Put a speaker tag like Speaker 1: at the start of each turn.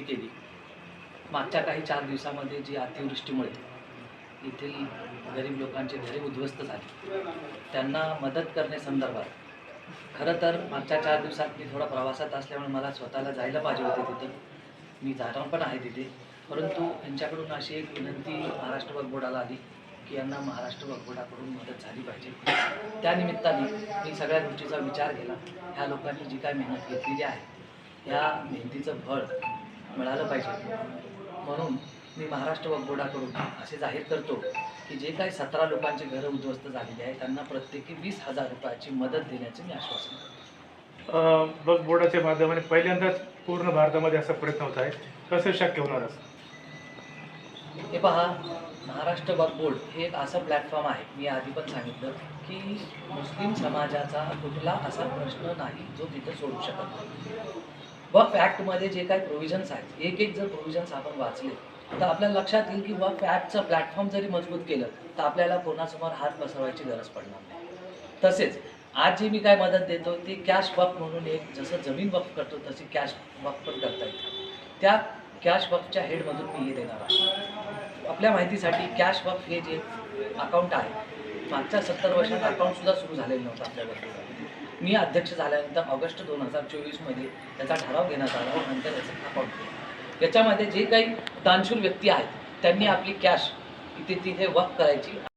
Speaker 1: केली. मागच्या काही चार दिवसामध्ये जी अतिवृष्टीमुळे येथील गरीब लोकांचे घरे उद्ध्वस्त झाले. त्यांना मदत करण्यासंदर्भात खरं तर मागच्या चार दिवसात मी थोडा प्रवासात असल्यामुळे मला स्वतःला जायला पाहिजे होते तिथं. मी जाणार पण आहे तिथे. परंतु यांच्याकडून अशी एक विनंती महाराष्ट्र वगबोर्डाला आली की यांना महाराष्ट्र वगबोर्डाकडून मदत झाली पाहिजे. त्यानिमित्ताने मी सगळ्या गोष्टीचा विचार केला. ह्या लोकांनी जी काय मेहनत घेतलेली आहे या मेहनतीचं फळ मिळालं पाहिजे. म्हणून मी महाराष्ट्र बोर्डाकडून असे जाहीर करतो की जे काही सतरा लोकांची घरं उद्ध्वस्त झालेली आहे त्यांना प्रत्येकी वीस हजार रुपयाची मदत देण्याचे मी आश्वासन.
Speaker 2: बग बोर्डाच्या माध्यमाने पहिल्यांदाच पूर्ण भारतामध्ये असा प्रयत्न होत आहे. कसं शक्य होणार असं?
Speaker 1: हे पहा महाराष्ट्र वक्फ बोर्ड हे एक असं प्लॅटफॉर्म आहे मी आधी पण सांगितलं की मुस्लिम समाजाचा कुठला असा प्रश्न नाही जो तिथं सोडू शकत वक्फ ॲक्टमध्ये जे काही प्रोव्हिजन्स आहेत एक एक जर प्रोव्हिजन्स आपण वाचले तर आपल्याला लक्षात येईल की वक्फ ॲक्टचं प्लॅटफॉर्म जरी मजबूत केलं तर आपल्याला कोणासमोर हात पसरवायची गरज पडणार नाही. तसेच आज जी मी काय मदत देतो ती कॅश वक्फ म्हणून एक जसं जमीन वक्फ करतो तशी कॅश वक्फ पण करता येते त्या कॅश वक्फच्या हेडमधून मी हे देणार आहे. आपल्या माहितीसाठी कॅश वक्फ हे जे अकाउंट आहे मागच्या सत्तर वर्षात अकाउंटसुद्धा सुरू झालेलं नव्हतं आपल्या मी अध्यक्ष झाल्यानंतर ऑगस्ट दोन हजार चोवीसमध्ये त्याचा ठराव घेण्यात आला व नंतर याचं अकाउंट केलं. याच्यामध्ये जे काही दानशूर व्यक्ती आहेत त्यांनी आपली कॅश इथे तिथे वक्फ करायची.